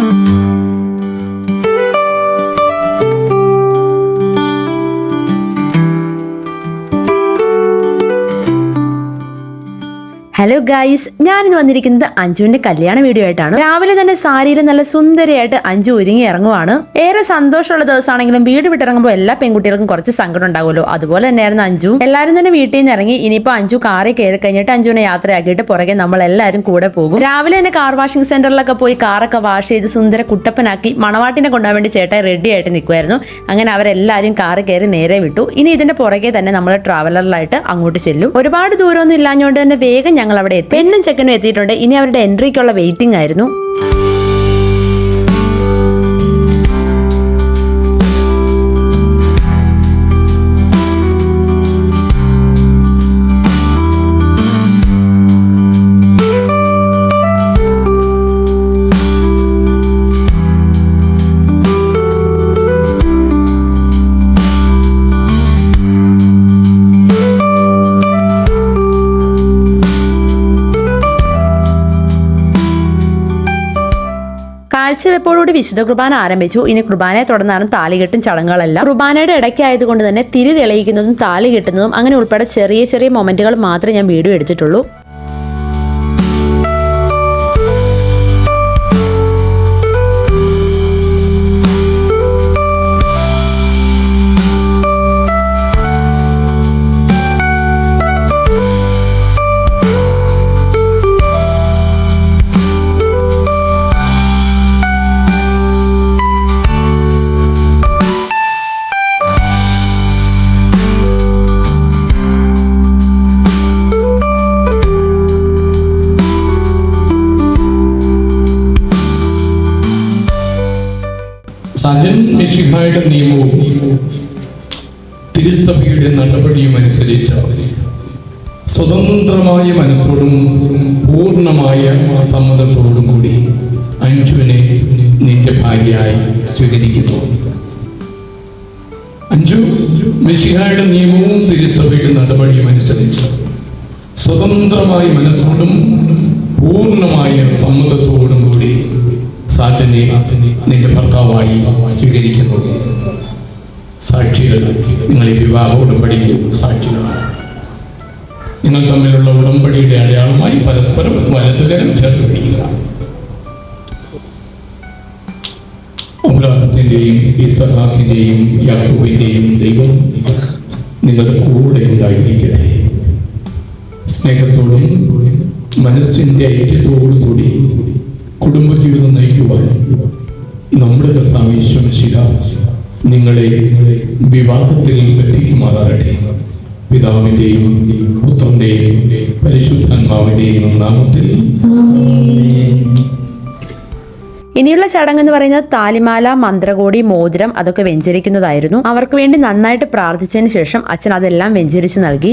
thank you. Hello guys ഞാനിന്ന് വന്നിരിക്കുന്നത് അഞ്ജുവിന്റെ കല്യാണ വീഡിയോ ആയിട്ടാണ്. രാവിലെ തന്നെ സാരിയിൽ നല്ല സുന്ദരിയായിട്ട് അഞ്ജു ഒരുങ്ങി ഇറങ്ങുവാണ്. ഏറെ സന്തോഷമുള്ള ദിവസമാണെങ്കിലും വീട് വിട്ടിറങ്ങുമ്പോൾ എല്ലാ പെൺകുട്ടികൾക്കും കുറച്ച് സങ്കടം ഉണ്ടാവുമല്ലോ അതുപോലെ തന്നെയായിരുന്നു അഞ്ജു. എല്ലാവരും തന്നെ വീട്ടിൽ നിന്ന് ഇറങ്ങി ഇനിയിപ്പോൾ അഞ്ജു കാറിൽ കയറി കഴിഞ്ഞിട്ട് അഞ്ജുവിനെ യാത്രയാക്കിയിട്ട് പുറകെ നമ്മൾ എല്ലാവരും കൂടെ പോകും. രാവിലെ തന്നെ കാർ വാഷിംഗ് സെന്ററിലൊക്കെ പോയി കാറൊക്കെ വാഷ് ചെയ്ത് സുന്ദര കുട്ടപ്പനാക്കി മണവാട്ടിനെ കൊണ്ടുപോകാൻ വേണ്ടി ചേട്ടായി റെഡി ആയിട്ട് നിൽക്കുമായിരുന്നു അങ്ങനെ അവരെല്ലാവരും കാറ് കയറി നേരെ വിട്ടു. ഇനി ഇതിന്റെ പുറകെ തന്നെ നമ്മൾ ട്രാവലറിലായിട്ട് അങ്ങോട്ട് ചെല്ലും. ഒരുപാട് ദൂരമൊന്നും ഇല്ലാഞ്ഞുകൊണ്ട് തന്നെ വേഗം ഞങ്ങൾ അവിടെ പെണ്ണും ചെക്കനും എത്തിയിട്ടുണ്ട്. ഇനി അവരുടെ എൻട്രിക്കുള്ള വെയിറ്റിംഗ് ആയിരുന്നു. കാഴ്ചവെപ്പോടുകൂടി വിശുദ്ധ കുർബാന ആരംഭിച്ചു. ഇനി കുർബാനയെ തുടർന്നാണ് താലികെട്ടും ചടങ്ങുകളെല്ലാം. കുർബാനയുടെ ഇടയ്ക്കായതുകൊണ്ട് തന്നെ തിരി തെളിയിക്കുന്നതും താലി കെട്ടുന്നതും അങ്ങനെ ഉൾപ്പെടെ ചെറിയ ചെറിയ മൊമെന്റുകൾ മാത്രമേ ഞാൻ വീഡിയോ എടുത്തിട്ടുള്ളൂ. മിഷിഹായുടെ നിയമവും തിരുസഭയുടെ നടപടിയും അനുസരിച്ച് സ്വതന്ത്രമായ മനസ്സോടും പൂർണമായ സമ്മതത്തോടും കൂടി അഞ്ജുവിനെ നിന്റെ ഭാര്യയായി സ്വീകരിക്കുന്നു. അഞ്ജു മിഷിഹായുടെ നിയമവും തിരുസഭയുടെ നടപടിയും അനുസരിച്ച് സ്വതന്ത്രമായ മനസ്സോടും പൂർണമായ സമ്മതത്തോടും സാറ്റനെ നിന്റെ ഭർത്താവായി സ്വീകരിക്കുന്നു. സാക്ഷികൾ നിങ്ങൾ ഈ വിവാഹ ഉടമ്പടിക്ക് സാക്ഷികളാണ്. നിങ്ങൾ തമ്മിലുള്ള ഉടമ്പടിയുടെ അടയാളമായി പരസ്പരം വലതുകരം ചേർത്ത് പിടിക്കുക. അബ്രാഹത്തിന്റെയും ഇസഹാക്കിന്റെയും യാക്കൂബിന്റെയും ദൈവം നിങ്ങളുടെ കൂടെ ഉണ്ടായിരിക്കട്ടെ. സ്നേഹത്തോടും മനസ്സിന്റെ ഐക്യത്തോടും കൂടി കുടുംബജീവിതം നയിക്കുവാൻ നമ്മുടെ കർത്താവ് ഈശ്വരശില നിങ്ങളെ വിവാഹത്തിൽ എത്തിക്കുമാറാകട്ടെ പിതാവിന്റെയും പുത്രന്റെയും പരിശുദ്ധാത്മാവിന്റെയും നാമത്തിൽ ഇനിയുള്ള ചടങ്ങ് എന്ന് പറയുന്നത് താലിമാല മന്ത്രകോടി മോതിരം അതൊക്കെ വെഞ്ചരിക്കുന്നതായിരുന്നു. അവർക്ക് വേണ്ടി നന്നായിട്ട് പ്രാർത്ഥിച്ചതിന് ശേഷം അച്ഛൻ അതെല്ലാം വെഞ്ചരിച്ച് നൽകി.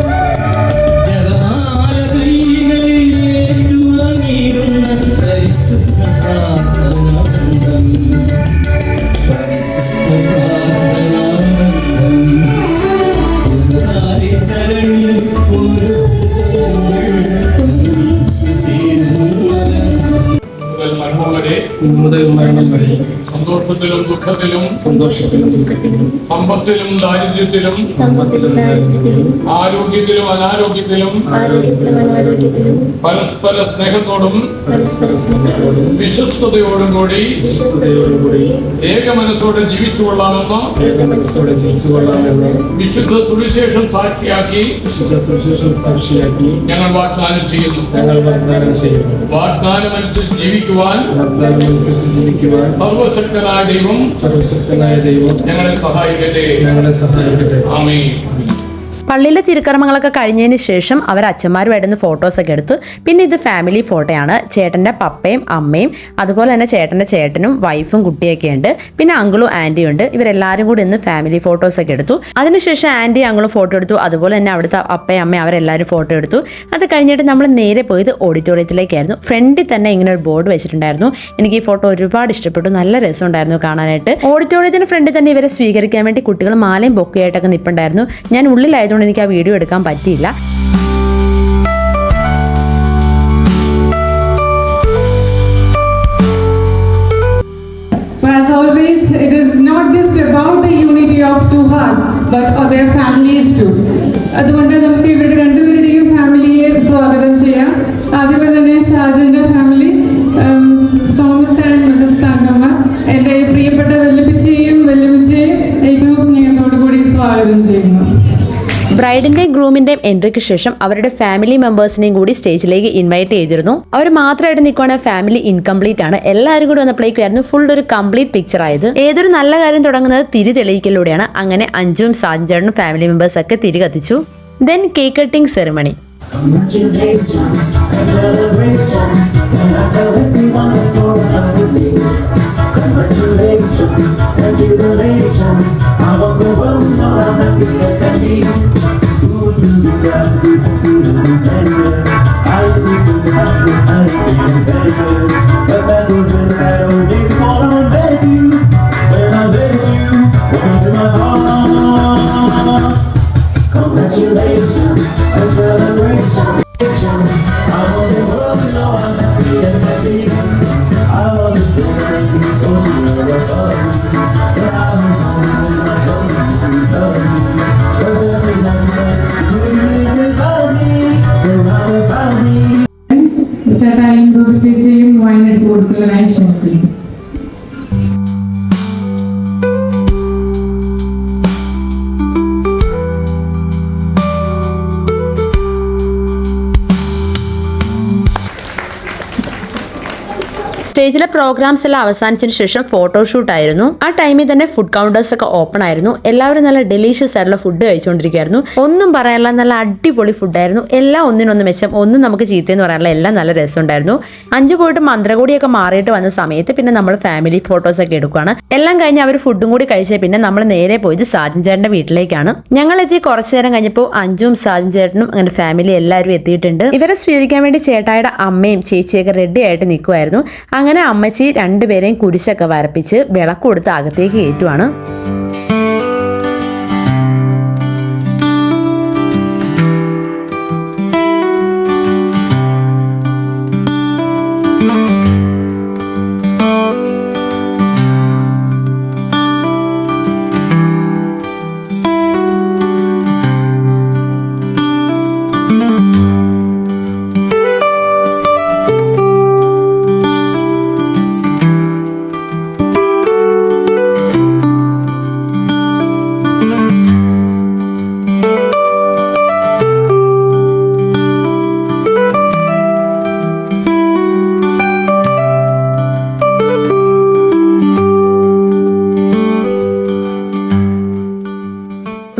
സന്തോഷത്തിലും ദുഃഖത്തിലും സന്തോഷത്തിലും ദുഃഖത്തിലും സമ്പത്തിലും ദാരിദ്ര്യത്തിലും സമ്പത്തിലും ദാരിദ്ര്യത്തിലും ആരോഗ്യത്തിലും അനാരോഗ്യത്തിലും ആരോഗ്യത്തിലും അനാരോഗ്യത്തിലും പരസ്പര സ്നേഹത്തോടും പരസ്പര സ്നേഹത്തോടും വിശ്വസ്തയോടും കൂടി വിശ്വസ്തയോടുകൂടി ഏക മനസ്സോടെ ജീവിച്ചു കൊള്ളാമെന്ന് ഏക മനസ്സോടെ ജീവിച്ചു കൊള്ളാമെന്ന് വിശുദ്ധ സുവിശേഷം സാക്ഷിയാക്കി വിശുദ്ധ സുവിശേഷം സാക്ഷിയാക്കി ഞങ്ങൾ വാഗ്ദാനം ചെയ്യുന്നു. ഞങ്ങൾ വാഗ്ദാനം ചെയ്യുന്നു. വാഗ്ദാനം അനുസരിച്ച് ജീവിക്കുവാൻ വാഗ്ദാനം അനുസരിച്ച് ജീവിക്കുവാൻ സർവശക്തനായ ദൈവം സർവശക്തനായ ദൈവം ഞങ്ങളെ സഹായിക്കട്ടെ. ഞങ്ങളെ സഹായിക്കട്ടെ. ആമീൻ. പള്ളിയിലെ തിരുക്കർമ്മങ്ങളൊക്കെ കഴിഞ്ഞതിന് ശേഷം അവർ അച്ഛന്മാരുമായിട്ടൊന്ന് ഫോട്ടോസൊക്കെ എടുത്തു. പിന്നെ ഇത് ഫാമിലി ഫോട്ടോയാണ് ചേട്ടന്റെ പപ്പയും അമ്മയും അതുപോലെ തന്നെ ചേട്ടന്റെ ചേട്ടനും വൈഫും കുട്ടിയൊക്കെ ഉണ്ട്. പിന്നെ അങ്കിളും ആന്റിയും ഉണ്ട്. ഇവരെല്ലാവരും കൂടി ഇന്ന് ഫാമിലി ഫോട്ടോസൊക്കെ എടുത്തു. അതിനുശേഷം ആന്റി അങ്കിളും ഫോട്ടോ എടുത്തു. അതുപോലെ തന്നെ അവിടുത്തെ അപ്പയും അമ്മയും അവരെല്ലാവരും ഫോട്ടോ എടുത്തു. അത് കഴിഞ്ഞിട്ട് നമ്മൾ നേരെ പോയത് ഓഡിറ്റോറിയത്തിലേക്കായിരുന്നു ഫ്രണ്ടിൽ തന്നെ ഇങ്ങനെ ഒരു ബോർഡ് വെച്ചിട്ടുണ്ടായിരുന്നു. എനിക്ക് ഈ ഫോട്ടോ ഒരുപാട് ഇഷ്ടപ്പെട്ടു. നല്ല രസമുണ്ടായിരുന്നു കാണാനായിട്ട്. ഓഡിറ്റോറിയത്തിന് ഫ്രണ്ടിൽ തന്നെ ഇവരെ സ്വീകരിക്കാൻ വേണ്ടി കുട്ടികൾ മാലയും ബൊക്കെയായിട്ടൊക്കെ നിൽപ്പുണ്ടായിരുന്നു ഞാൻ ഉള്ളിലായതുകൊണ്ട് എനിക്ക് ആ വീഡിയോ എടുക്കാൻ പറ്റിയില്ല As always, it is not just about the unity of two hearts, but of their families too. അതുകൊണ്ട് നമുക്ക് ഇവരുടെ രണ്ടുപേരുടെയും ഫാമിലിയെ സ്വാഗതം ചെയ്യാം ആദ്യമേ തന്നെ സാജന്റെ ഫാമിലി ബ്രൈഡിന്റെയും ഗ്രൂമിന്റെയും എൻട്രിക്ക് ശേഷം അവരുടെ ഫാമിലി മെമ്പേഴ്സിനെയും കൂടി സ്റ്റേജിലേക്ക് ഇൻവൈറ്റ് ചെയ്തിരുന്നു. അവർ മാത്രമായിട്ട് നിൽക്കുവാണെങ്കിൽ ഫാമിലി ഇൻകംപ്ലീറ്റ് ആണ്. എല്ലാവരും കൂടി വന്നപ്പോഴേക്കായിരുന്നു ഫുൾ ഒരു കംപ്ലീറ്റ് പിക്ചർ ആയത്. ഏതൊരു നല്ല കാര്യം തുടങ്ങുന്നത് തിരി തെളിയിക്കലൂടെയാണ് അങ്ങനെ അഞ്ചും സാഞ്ചേട്ടനും ഫാമിലി മെമ്പേഴ്സ് ഒക്കെ തിരി കത്തിച്ചു then cake cutting ceremony A a celebration, Can I tell everyone before I leave. Congratulations, and jubilation, I want the world, but I'm happy as can be. I sleep in the house, I sleep in the bed. സ്റ്റേജിലെ programmes എല്ലാം അവസാനിച്ചതിന് ശേഷം photoshoot ആയിരുന്നു. ആ ടൈമിൽ തന്നെ food counters ഒക്കെ open ആയിരുന്നു. എല്ലാവരും നല്ല ഡെലീഷ്യസ് ആയിട്ടുള്ള ഫുഡ് കഴിച്ചുകൊണ്ടിരിക്കുകയായിരുന്നു. ഒന്നും പറയാനുള്ള നല്ല അടിപൊളി ഫുഡായിരുന്നു എല്ലാം ഒന്നിനൊന്ന് മെച്ചം ഒന്നും നമുക്ക് ചീത്തയെന്ന് പറയാനുള്ള എല്ലാം നല്ല രസമുണ്ടായിരുന്നു. അഞ്ചു പോയിട്ട് മന്ത്രകൂടിയൊക്കെ മാറിയിട്ട് വന്ന സമയത്ത് പിന്നെ നമ്മൾ ഫാമിലി ഫോട്ടോസ് ഒക്കെ എടുക്കുകയാണ് എല്ലാം കഴിഞ്ഞ് അവർ ഫുഡും കൂടി കഴിച്ചേ പിന്നെ നമ്മൾ നേരെ പോയത് സാജൻ ചേട്ടന്റെ വീട്ടിലേക്കാണ്. ഞങ്ങൾ എത്തി കുറച്ചു നേരം കഴിഞ്ഞപ്പോൾ അഞ്ചും സാജൻ ചേട്ടനും അങ്ങനെ ഫാമിലി എല്ലാവരും എത്തിയിട്ടുണ്ട്. ഇവരെ സ്വീകരിക്കാൻ വേണ്ടി ചേട്ടായുടെ അമ്മയും ചേച്ചിയൊക്കെ റെഡി ആയിട്ട് നിൽക്കുമായിരുന്നു അങ്ങനെ അമ്മച്ചി രണ്ടുപേരെയും കുരിശൊക്കെ വരപ്പിച്ച് വിളക്ക് കൊടുത്ത് അകത്തേക്ക് കയറ്റുവാണ്.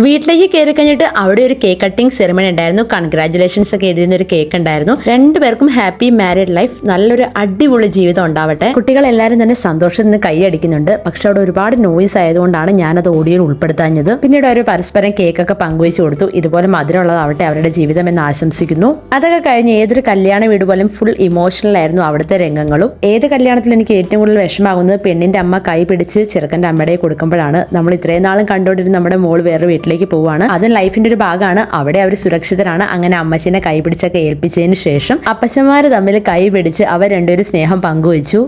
വീട്ടിലേക്ക് കയറി കഴിഞ്ഞിട്ട് അവിടെ ഒരു കേക്ക് കട്ടിംഗ് സെറിമണി ഉണ്ടായിരുന്നു. കൺഗ്രാറ്റുലേഷൻസ് ഒക്കെ എഴുതുന്ന ഒരു കേക്ക് ഉണ്ടായിരുന്നു. രണ്ടുപേർക്കും ഹാപ്പി മാരീഡ് ലൈഫ് നല്ലൊരു അടിപൊളി ജീവിതം ഉണ്ടാവട്ടെ. കുട്ടികൾ എല്ലാവരും തന്നെ സന്തോഷത്തിൽ നിന്ന് കൈയടിക്കുന്നുണ്ട് പക്ഷെ അവിടെ ഒരുപാട് നോയിസ് ആയതുകൊണ്ടാണ് ഞാനത് ഓഡിയോയിൽ ഉൾപ്പെടുത്താഞ്ഞത്. പിന്നീട് അവർ പരസ്പരം കേക്കൊക്കെ പങ്കുവെച്ച് കൊടുത്തു. ഇതുപോലെ മധുരമുള്ളതാവട്ടെ അവരുടെ ജീവിതം എന്ന് ആശംസിക്കുന്നു. അതൊക്കെ കഴിഞ്ഞ് ഏതൊരു കല്യാണ വീട് പോലും ഫുൾ ഇമോഷണൽ ആയിരുന്നു അവിടുത്തെ രംഗങ്ങളും. ഏത് കല്യാണത്തിൽ എനിക്ക് ഏറ്റവും കൂടുതൽ വിഷമാകുന്നത് പെണ്ണിന്റെ അമ്മ കൈ പിടിച്ച് ചെറുക്കന്റെ അമ്മയുടെ കൊടുക്കുമ്പോഴാണ്. നമ്മൾ ഇത്രയും നാളും കണ്ടുകൊണ്ടിരുന്ന നമ്മുടെ മോൾ വേറെ വീട്ടിലേക്ക് പോവാണ്. അത് ലൈഫിന്റെ ഒരു ഭാഗമാണ്. അവിടെ അവർ സുരക്ഷിതരാണ്. അങ്ങനെ അമ്മച്ചിനെ കൈപിടിച്ചൊക്കെ ഏൽപ്പിച്ചതിന് ശേഷം അപ്പച്ചന്മാര് തമ്മിൽ കൈ പിടിച്ച് അവർ രണ്ടുപേരും സ്നേഹം പങ്കുവച്ചു.